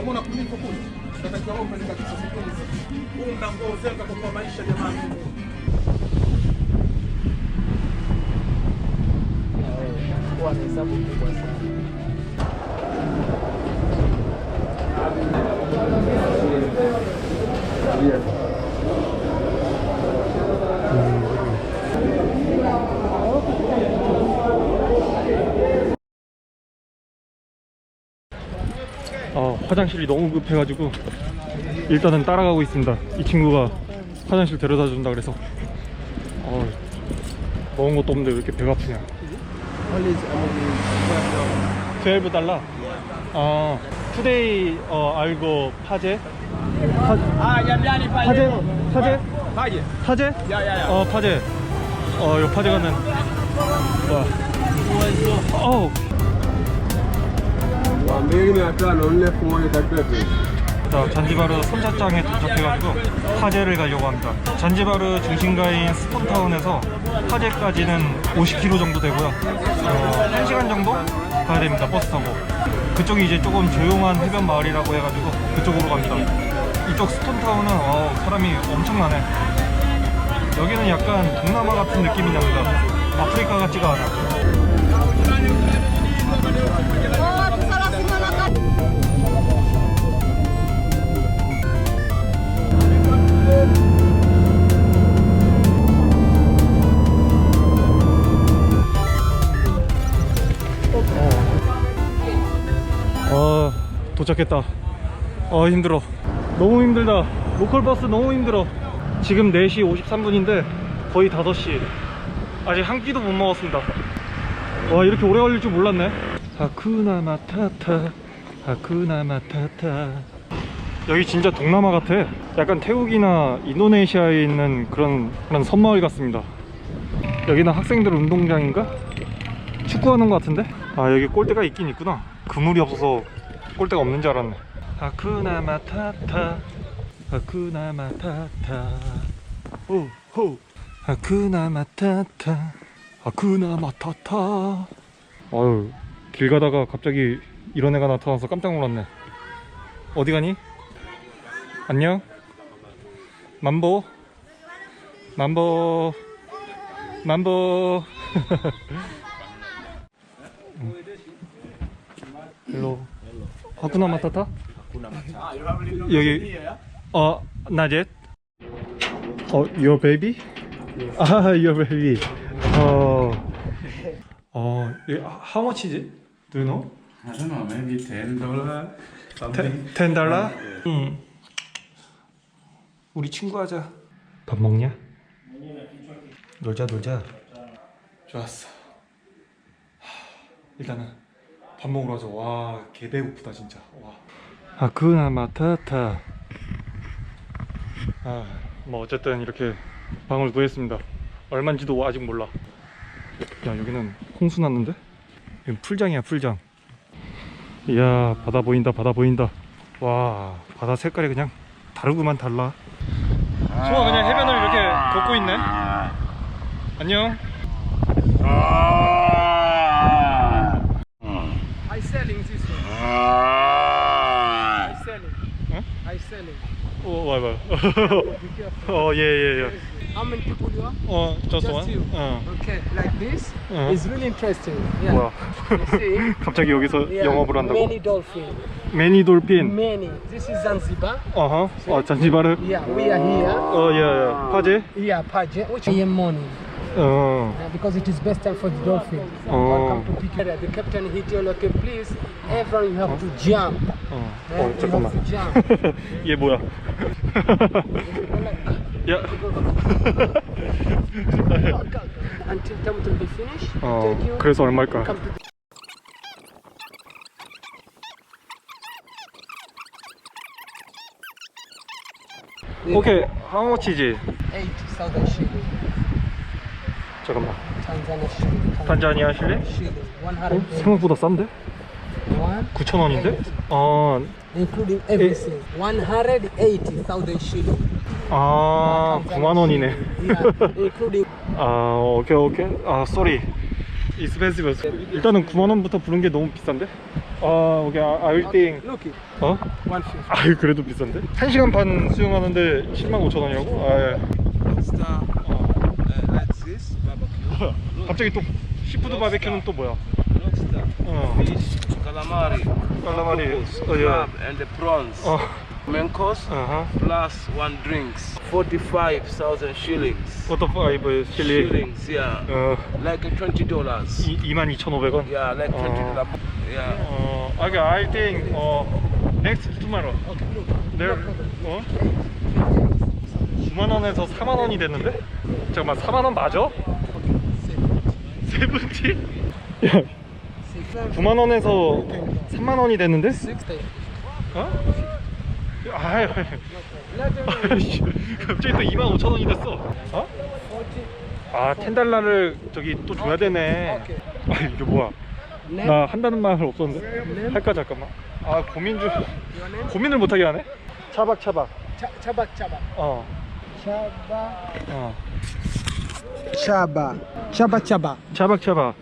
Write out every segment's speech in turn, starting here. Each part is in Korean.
Utamwona kwa nini kukuni? Tunatakiwa ombe ni katika sikunzi. Huu mnaongozeka kwa maisha jamani. Kwa hesabu kubwa sana. 화장실이 너무 급해가지고 일단은 따라가고 있습니다. 이 친구가 화장실 데려다 준다 그래서 어, 먹은 것도 없는데 왜 이렇게 배가 아프냐? 12달러? 아, 투데이 어, 알고 파제? 파, ndani 파제? 파제? 파제? 어, 파제. 어, 요 파제 가는 와. 어우. Nne elfu moja tatu. 자, 잔지바르 선착장에 도착해가지고 파제를 가려고 합니다. 잔지바르 중심가인 스폰타운에서 파제까지는 50km 정도 되고요. 어, 1시간 정도 가야 됩니다. 버스 타고. 그쪽이 이제 조금 조용한 해변 마을이라고 해가지고 그쪽으로 갑니다. 이쪽 스톤타운은 어, 사람이 엄청나네. 여기는 약간 동남아 같은 느낌이 납니다. 아프리카 같지가 않아. 아 도착했다. 아 힘들어. 너무 힘들다. 로컬버스 너무 힘들어. 지금 4시 53분인데 거의 5시. 아직 한 끼도 못 먹었습니다. 와 이렇게 오래 걸릴 줄 몰랐네. 하쿠나 마타타 하쿠나 마타타 여기 진짜 동남아 같아. 약간 태국이나 인도네시아에 있는 그런 그런 섬마을 같습니다. 여기는 학생들 운동장인가? 축구하는 것 같은데? 아 여기 골대가 있긴 있구나. 그물이 없어서 골대가 없는 줄 알았네. 하쿠나 마타타. 하쿠나 마타타. 오호. 하쿠나 마타타. 하쿠나 마타타. 아유 길 가다가 갑자기 이런 애가 나타나서 깜짝 놀랐네. 어디 가니? 안녕 만보 만보 만보 헬로 하쿠나 마타타? 여기 어 나젯 어 your baby? 아 your baby 어 어, 이- how much is it? Do you know? I don't know, maybe ten dollar. Ten, ten 달러? 응. 우리 친구 하자. 밥 먹냐? 놀자 놀자. 좋았어. 하, 일단은 밥 먹으러 가자. 와, 개 배고프다 진짜. 와. 아쿠나 마타타. 아, 뭐 어쨌든 이렇게 방을 구했습니다. 얼마인지도 아직 몰라. 야, 여기는 홍수 났는데? 여기 풀장이야, 풀장. 이야 바다 보인다 바다 보인다 와 바다 색깔이 그냥 다르구만 달라 소아 그냥 해변을 이렇게 걷고 있네 안녕 I selling this one. I selling. Huh? I selling. 오 와봐 Be careful. 어예예예 How many people you are? 어 just Just one you. 어 Okay, like this Uh-huh. is really interesting. Yeah. 뭐야 You see? 갑자기 여기서 Yeah. 영업을 한다고 Many dolphin. 매니 돌핀 Many. This is Zanzibar. 어허 어 잔지바르 Yeah, we are here. 어예예 파제 Yeah, Paje. Which AM morning. 어 Yeah, because it is best time for the dolphin. Oh. Welcome to you. The captain hit you like, please, everyone you have to jump. 어, Yeah, 어 you 잠깐만 have to jump. 얘 뭐야 야 Until time to be finished. 어 take you. 그래서 얼마일까 Come to 오케이 하우머치지 8,000 shilling. 잠깐만 Tanzania shilling. 탄자니아 실리? shilling. 어? 100. 생각보다 싼데? One, 9,000원인데? 어, including everything. 180,000 shilling. 아, 9만 원이네. Yeah, including 아, 오케이, 오케이. 아, 쏘리. expensive. 일단은 9만 원부터 부른 게 너무 비싼데? 아, 오케이. I think. Look it. 어? 150. 아유, 그래도 비싼데? 1시간 반 수영하는데 7만 5천 원이라고? 아, 예. lobster 어. uh, like this barbecue. 갑자기 또 시푸드 바베큐는 또 뭐야? 어. fish, calamari, octopus, 어, 예. crab, and the prawns. 어. Main course 아하. plus one drinks. Forty-five thousand shillings. 포터 파이브 칠리. Shillings, yeah. 어. Like twenty dollars. 22,500원. Yeah, like twenty Oh. dollars. Yeah. 어, okay, I think 어 next tomorrow. there 어? 9만 원에서 4만 원이 됐는데? 잠깐만 4만 원 맞아? 세븐티? 야, 9만 원에서 3만 원이 됐는데? 60. 어? 아이씨, 갑자기 또 2만 5천 원이 됐어. 어? 40. 아, 10달러를 저기 또 줘야 되네. 아, 이게 뭐야? 나 한다는 말 없었는데? 할까 잠깐만. 아, 고민 중. 고민을 못 하게 하네. 차박 차박. Ch- Chaba Chaba. 어. Chaba. 어. Chaba Chaba. 차박 차박. 아,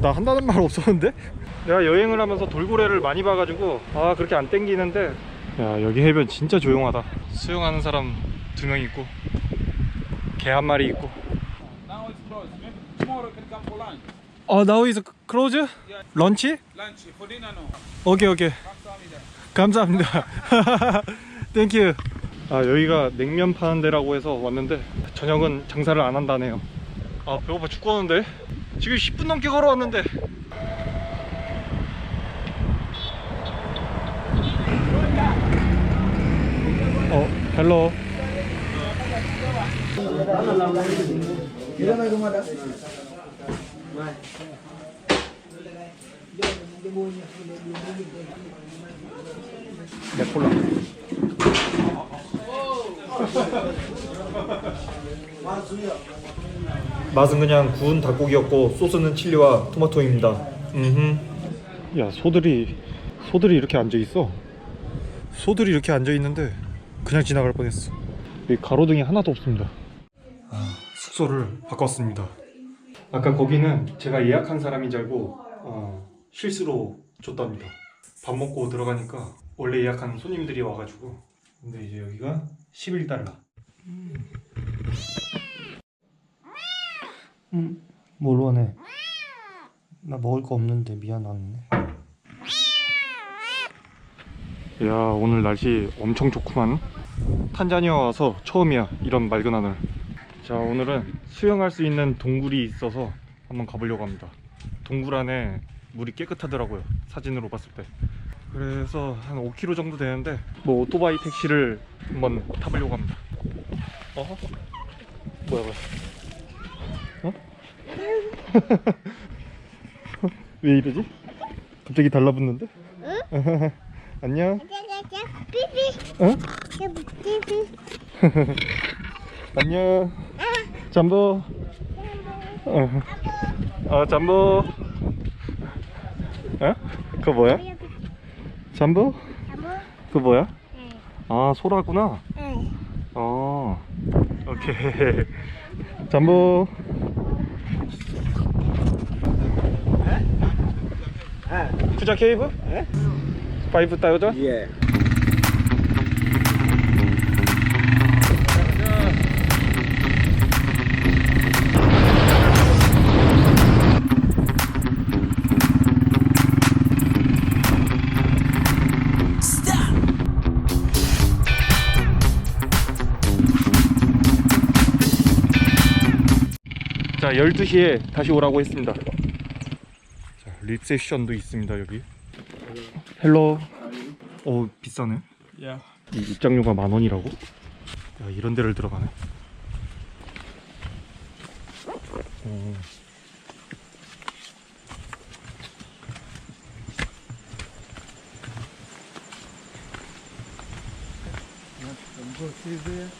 나 한다는 말 없었는데? 내가 여행을 하면서 돌고래를 많이 봐가지고 아 그렇게 안 땡기는데 야 여기 해변 진짜 조용하다 수영하는 사람 두 명 있고 개 한 마리 있고. 어 now is close? 런치? For dinner no. 오케이 오케이 감사합니다. 감사합니다 땡큐 아 여기가 냉면 파는 데라고 해서 왔는데 저녁은 장사를 안 한다네요 아 배고파 죽겠는데 지금 10분 넘게 걸어왔는데. 어 헬로. 네 콜라 맛은 그냥 구운 닭고기였고 소스는 칠리와 토마토입니다. 음. 야 소들이 소들이 이렇게 앉아 있어. 소들이 이렇게 앉아 있는데 그냥 지나갈 뻔했어. 여기 가로등이 하나도 없습니다. 아, 숙소를 바꿨습니다. 아까 거기는 제가 예약한 사람인 줄 알고 어, 실수로 줬답니다. 밥 먹고 들어가니까 원래 예약한 손님들이 와가지고 근데 이제 여기가 11달러. 음, 뭘 원해? 나 먹을 거 없는데 미안하네. 야 오늘 날씨 엄청 좋구만. 탄자니아 와서 처음이야 이런 맑은 하늘. 자 오늘은 수영할 수 있는 동굴이 있어서 한번 가보려고 합니다. 동굴 안에 물이 깨끗하더라고요 사진으로 봤을 때. 그래서 한 5km 정도 되는데 뭐 오토바이 택시를 한번 타보려고 합니다. 어? 뭐야 뭐야? 어? 왜 이러지? 갑자기 달라붙는데? 안녕. 어? 안녕. 잠보. 어, 어 잠보. 어? 그거 뭐야? 잠보? 그거 뭐야? 아 소라구나. 어. 오케이. 잠보. 투자 케이브? 파이브 따요죠? Yeah. 자 12시에 다시 오라고 했습니다 자, 리셉션도 있습니다 여기 헬로 어 비싸네 Yeah. 이 입장료가 만 원이라고? 야 이런 데를 들어가네 어. There.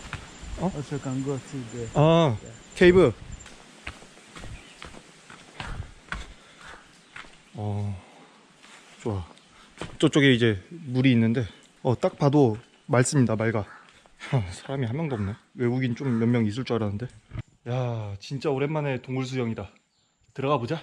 Oh? Also can go see there. 아 케이브 어 좋아. 저쪽에 이제 물이 있는데 어 딱 봐도 맑습니다 맑아. 하, 사람이 한 명도 없네. 외국인 좀 몇 명 있을 줄 알았는데. 야 진짜 오랜만에 동물 수영이다. 들어가 보자.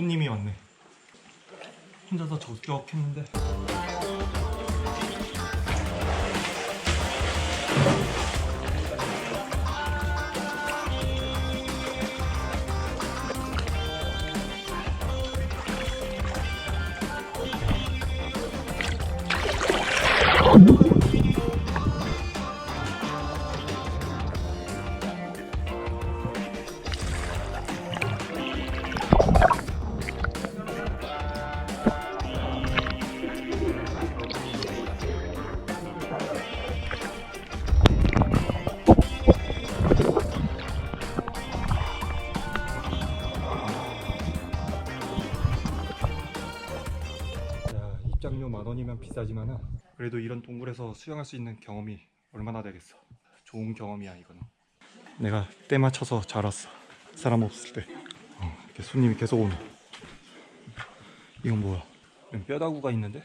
손님이 왔네. 혼자서 저격했는데. 비싸지만은 그래도 이런 동굴에서 수영할 수 있는 경험이 얼마나 되겠어. 좋은 경험이야 이거는. 내가 때 맞춰서 잘 왔어. 사람 없을 때. 어, 이렇게 손님이 계속 오네. 이건 뭐야? 뼈다구가 있는데?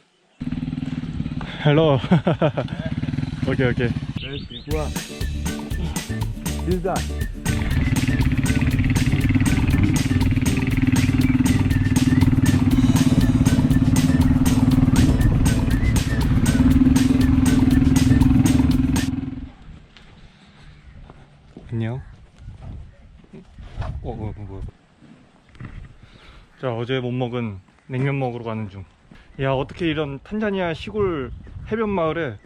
헬로. 오케이 오케이. 안 자, 어제 못 먹은 냉면 먹으러 가는 중. 야, 어떻게 이런 탄자니아 시골 해변 마을에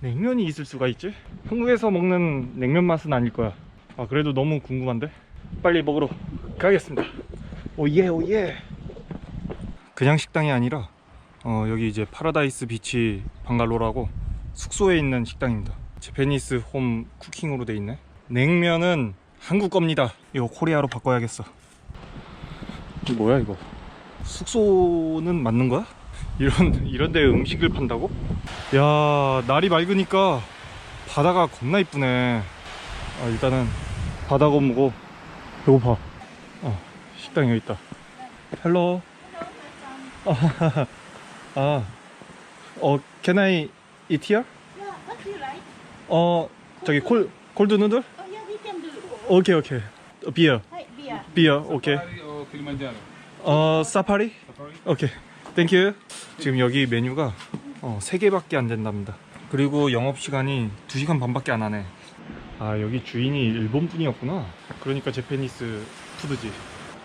냉면이 있을 수가 있지? 한국에서 먹는 냉면 맛은 아닐 거야. 아, 그래도 너무 궁금한데? 빨리 먹으러 가겠습니다. 오예, 오예. 그냥 식당이 아니라, 어, 여기 이제 파라다이스 비치 방갈로라고 숙소에 있는 식당입니다. 제페니스 홈 쿠킹으로 돼 있네. 냉면은 한국 겁니다. 이거 코리아로 바꿔야겠어. 이게 뭐야 이거? 숙소는 맞는 거야? 이런 이런 데 음식을 판다고? 야 날이 맑으니까 바다가 겁나 이쁘네. 아, 일단은 바다 건무고 배고파. 어 식당 여기 있다. 헬로. 아, 아, 어, can I eat here? Yeah, what do you like? 어, 저기 콜 콜드 누들? Oh yeah, we can do. 오케이 오케이. 비어 beer. 비어 오케이. Kilimanjaro? 어 사파리? 오케이. 땡큐. 지금 여기 메뉴가 어, 3개밖에 안 된답니다. 그리고 영업 시간이 2시간 반밖에 안 하네. 아, 여기 주인이 일본 분이었구나. 그러니까 제페니스 푸드지.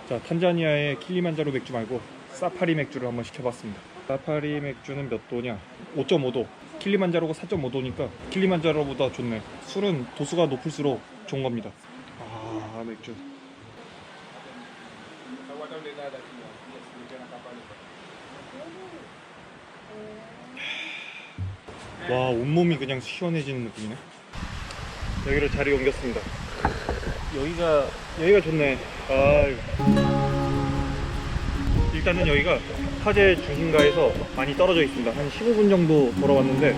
자, 탄자니아의 킬리만자로 맥주 말고 사파리 맥주를 한번 시켜봤습니다. 사파리 맥주는 몇 도냐? 5.5도. 킬리만자로가 4.5도니까 킬리만자로보다 좋네. 술은 도수가 높을수록 좋은 겁니다. 아, 맥주. 와 온몸이 그냥 시원해지는 느낌이네. 여기를 자리 옮겼습니다. 여기가 여기가 좋네. 아 일단은 여기가 화재 중심가에서 많이 떨어져 있습니다. 한 15분 정도 걸어왔는데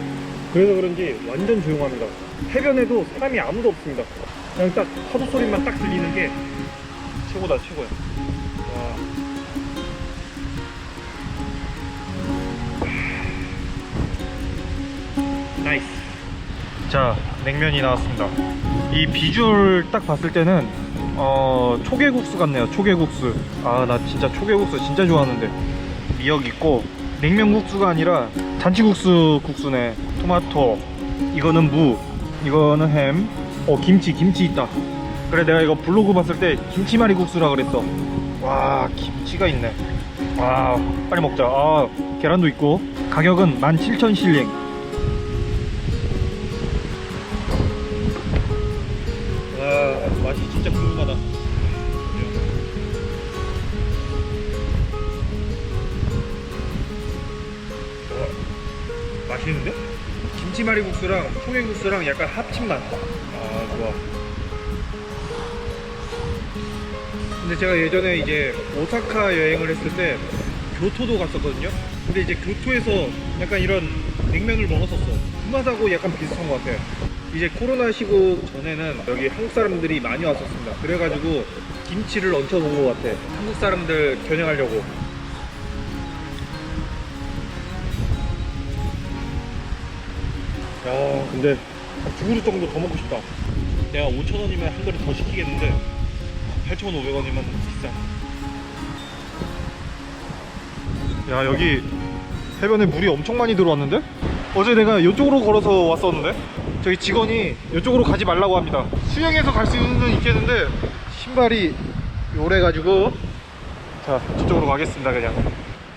그래서 그런지 완전 조용합니다. 해변에도 사람이 아무도 없습니다. 그냥 딱 파도 소리만 딱 들리는 게 최고다 최고야 나이스. 자, 냉면이 나왔습니다. 이 비주얼 딱 봤을 때는 어, 초계국수 같네요. 초계국수. 아, 나 진짜 초계국수 진짜 좋아하는데. 미역 있고 냉면국수가 아니라 잔치국수 국수네. 토마토. 이거는 무. 이거는 햄. 어, 김치, 김치 있다. 그래, 내가 이거 블로그 봤을 때 김치말이 국수라 그랬어. 와, 김치가 있네. 와, 빨리 먹자. 아, 계란도 있고. 가격은 17,000실링. 국수랑 통행국수랑 약간 합친 맛. 아 좋아. 근데 제가 예전에 이제 오사카 여행을 했을 때 교토도 갔었거든요. 근데 이제 교토에서 약간 이런 냉면을 먹었었어. 그 맛하고 약간 비슷한 것 같아. 이제 코로나 시국 전에는 여기 한국 사람들이 많이 왔었습니다. 그래가지고 김치를 얹혀 놓은 것 같아. 한국 사람들 겨냥하려고. 야, 근데 두 그릇 정도 더 먹고 싶다. 내가 5,000원이면 한 그릇 더 시키겠는데 8,500원이면 비싸. 야, 여기 해변에 물이 엄청 많이 들어왔는데? 어제 내가 이쪽으로 걸어서 왔었는데? 저기 직원이 이쪽으로 가지 말라고 합니다. 수영해서 갈 수는 있겠는데 신발이 요래가지고 자, 저쪽으로 가겠습니다, 그냥.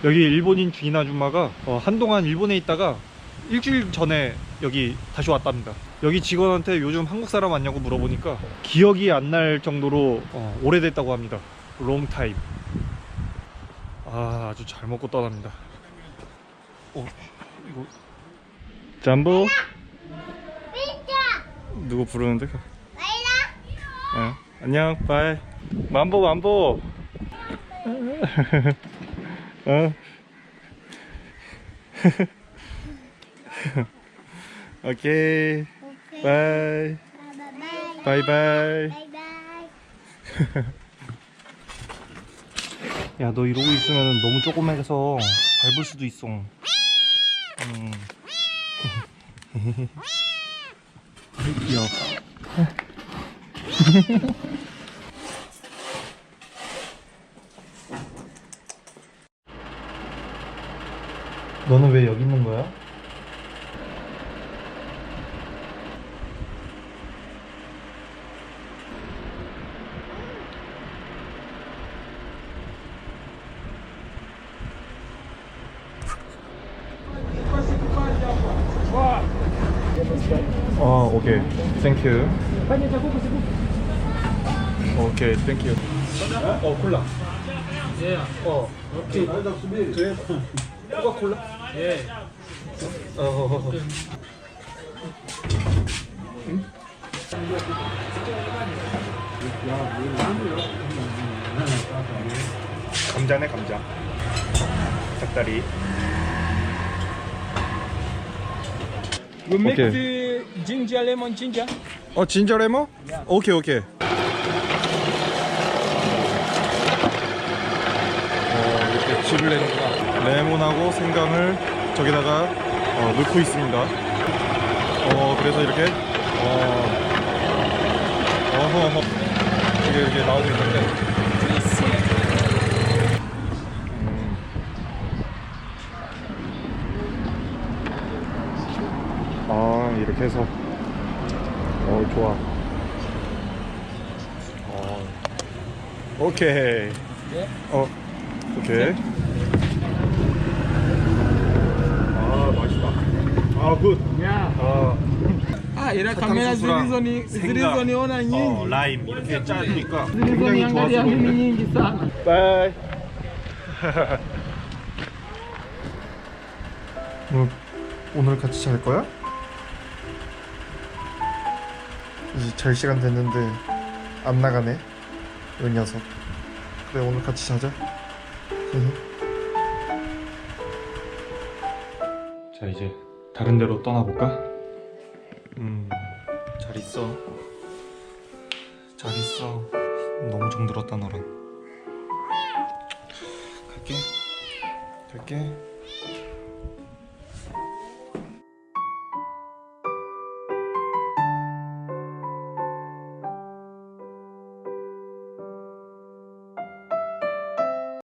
여기 일본인 주인 아줌마가 어, 한동안 일본에 있다가 일주일 전에 여기 다시 왔답니다. 여기 직원한테 요즘 한국 사람 왔냐고 물어보니까 기억이 안 날 정도로 어, 오래됐다고 합니다. 롱타임. 아, 아주 잘 먹고 떠납니다. 어, 이거 잠보 누구 부르는데? 어, 안녕, 바이. 만보, 만보. 어. 오케이. 바이. 바이 바이. 야, 너 이러고 있으면 너무 조그매서 밟을 수도 있어. 음. 귀여워. 너는 왜 여기 있는 거야? 어, 오케이. 땡큐. 오케이, 땡큐. 어, 콜라. Yeah. 어, 오케이. 코카 콜라? Yeah. 어. 감자네 감자. 닭다리. We make Okay. the ginger lemon ginger. 어 진저 레몬? 오케이 오케이. 어 이렇게 즙을 내는구나. 레몬하고 생강을 저기다가 어, 넣고 있습니다. 어 그래서 이렇게 어 어허 이게 이렇게 나오고 있는데. 음. 아 이렇게 해서 어 좋아. 어 오케이. 어 오케이. 아 맛있다. 아 굿. Yeah. 아 Ah, ila kamera zilizoni- zilizoniona 어, 라임 이렇게 짜니까 굉장히 nyingi sana. 바이. 오늘, 오늘 같이 잘 거야? 이제 잘 시간 됐는데 안 나가네. 이 녀석. 그래 오늘 같이 자자. 자 이제 다른 데로 떠나볼까? 음, 잘 있어. 잘 있어. 너무 정들었다 너랑. 갈게. 갈게.